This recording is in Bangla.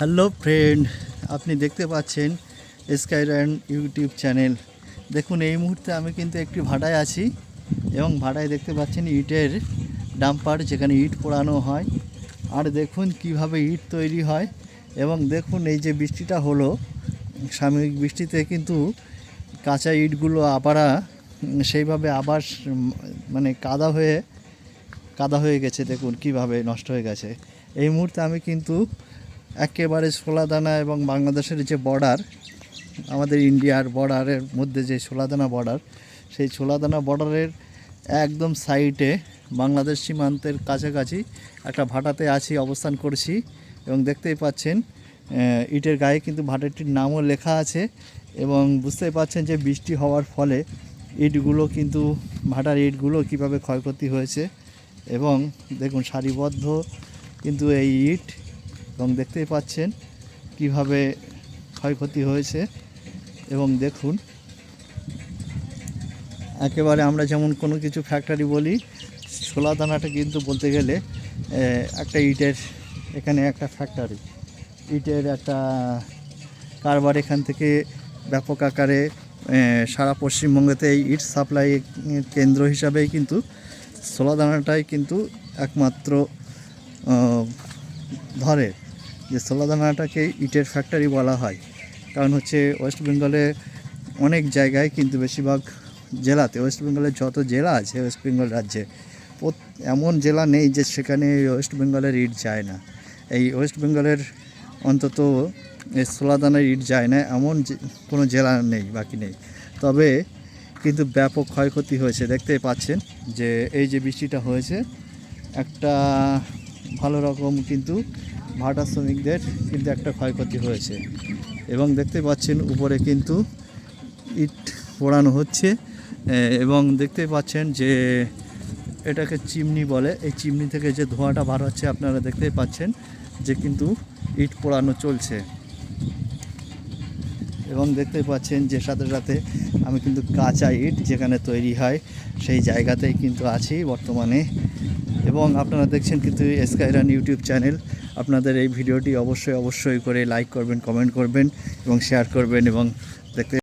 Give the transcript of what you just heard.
হ্যালো ফ্রেন্ড আপনি দেখতে পাচ্ছেন স্কাইরান ইউটিউব চ্যানেল দেখুন, এই মুহূর্তে আমি কিন্তু একটি ভাড়ায় আছি এবং ভাড়ায় দেখতে পাচ্ছেন ইটের ডাম্পার যেখানে ইট পোড়ানো হয়। আর দেখুন, কীভাবে ইট তৈরি হয় এবং দেখুন, এই যে বৃষ্টিটা হলো, সাময়িক বৃষ্টিতে কিন্তু কাঁচা ইটগুলো আবারা সেইভাবে আবার মানে কাদা হয়ে কাদা হয়ে গেছে। দেখুন, কীভাবে নষ্ট হয়ে গেছে। এই মুহূর্তে আমি কিন্তু একেবারে সোলাদানা এবং বাংলাদেশের যে বর্ডার আমাদের ইন্ডিয়ার বর্ডারের মধ্যে যে সোলাদানা বর্ডার সেই সোলাদানা বর্ডারের একদম সাইডে বাংলাদেশ সীমান্তের কাছাকাছি একটা ভাটাতে আছি, অবস্থান করছি এবং দেখতেই পাচ্ছেন ইটের গায়ে কিন্তু ভাটাটির নামও লেখা আছে এবং বুঝতেই পাচ্ছেন যে বৃষ্টি হওয়ার ফলে ইটগুলো কিন্তু, ভাটার ইটগুলো কীভাবে ক্ষয়ক্ষতি হয়েছে এবং দেখুন সারিবদ্ধ কিন্তু এই ইট এবং দেখতেই পাচ্ছেন কীভাবে ক্ষয়ক্ষতি হয়েছে এবং দেখুন, একেবারে আমরা যেমন কোনো কিছু ফ্যাক্টরি বলি ছোলা দানাটা কিন্তু বলতে গেলে একটা ইটের, এখানে একটা ফ্যাক্টরি ইটের একটা কারবার এখান থেকে ব্যাপক আকারে সারা পশ্চিমবঙ্গতে এই ইট সাপ্লাই কেন্দ্র হিসাবেই কিন্তু ছোলা দানাটাই কিন্তু একমাত্র ধরে। যে ছোলা দানাটাকে ইটের ফ্যাক্টরি বলা হয়। কারণ হচ্ছে ওয়েস্ট বেঙ্গলে অনেক জায়গায় কিন্তু বেশিরভাগ জেলাতে ওয়েস্ট বেঙ্গলের যত জেলা আছে ওয়েস্ট বেঙ্গল রাজ্যে এমন জেলা নেই যে সেখানে ওয়েস্ট বেঙ্গলের ইট যায় না। এই ওয়েস্ট বেঙ্গলের অন্তত এই সোলাদানের ইট যায় না, এমন কোনো জেলা নেই, বাকি নেই। তবে কিন্তু ব্যাপক ক্ষয়ক্ষতি হয়েছে। দেখতেই পাচ্ছেন যে এই যে বৃষ্টিটা হয়েছে, একটা ভালো রকম কিন্তু ভাটা শ্রমিকদের কিন্তু একটা ক্ষয়ক্ষতি হয়েছে। এবং দেখতে পাচ্ছেন উপরে কিন্তু ইট পোড়ানো হচ্ছে। এবং দেখতে পাচ্ছেন যে এটাকে চিমনি বলে। এই চিমনি থেকে যে ধোঁয়াটা বার হচ্ছে আপনারা দেখতেই পাচ্ছেন যে কিন্তু ইট পোড়ানো চলছে। এবং দেখতে পাচ্ছেন যে সাথে সাথে আমি কিন্তু কাঁচা ইট যেখানে তৈরি হয় সেই জায়গাতেই কিন্তু আছি বর্তমানে। এবং আপনারা দেখছেন কিন্তু স্কাইরান ইউটিউব চ্যানেল আপনাদের এই ভিডিওটি অবশ্যই অবশ্যই করে লাইক করবেন কমেন্ট করবেন এবং শেয়ার করবেন এবং দেখতে